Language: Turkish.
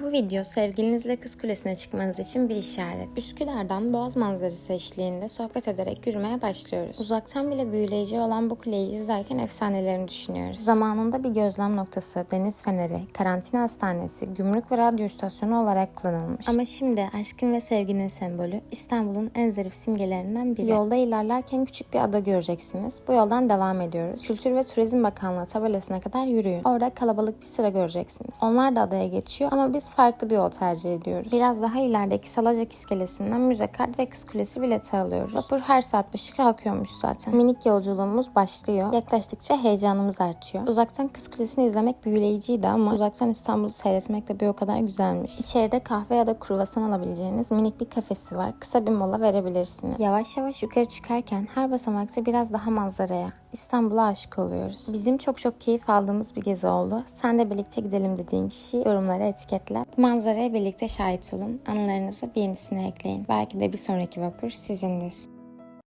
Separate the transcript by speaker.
Speaker 1: Bu video sevgilinizle Kız Kulesi'ne çıkmanız için bir işaret. Üsküdar'dan Boğaz manzarası eşliğinde sohbet ederek yürümeye başlıyoruz. Uzaktan bile büyüleyici olan bu kuleyi izlerken efsanelerini düşünüyoruz. Zamanında bir gözlem noktası, deniz feneri, karantina hastanesi, gümrük ve radyo istasyonu olarak kullanılmış. Ama şimdi aşkın ve sevginin sembolü İstanbul'un en zarif simgelerinden biri. Yolda ilerlerken küçük bir ada göreceksiniz. Bu yoldan devam ediyoruz. Kültür ve Turizm Bakanlığı tabelasına kadar yürüyün. Orada kalabalık bir sıra göreceksiniz. Onlar da adaya geçiyor ama biz farklı bir yol tercih ediyoruz. Biraz daha ilerideki Salacak iskelesinden müze kart ve Kız Kulesi bileti alıyoruz. Vapur her saat başı kalkıyormuş zaten. Minik yolculuğumuz başlıyor. Yaklaştıkça heyecanımız artıyor. Uzaktan Kız Kulesi'ni izlemek büyüleyiciydi ama uzaktan İstanbul'u seyretmek de bir o kadar güzelmiş. İçeride kahve ya da kruvasan alabileceğiniz minik bir kafesi var. Kısa bir mola verebilirsiniz. Yavaş yavaş yukarı çıkarken her basamakta biraz daha manzaraya, İstanbul'a aşık oluyoruz. Bizim çok çok keyif aldığımız bir gezi oldu. Sen de birlikte gidelim dediğin kişi yorumlara etiketle. Manzaraya birlikte şahit olun. Anılarınızı bir yenisine ekleyin. Belki de bir sonraki vapur sizindir.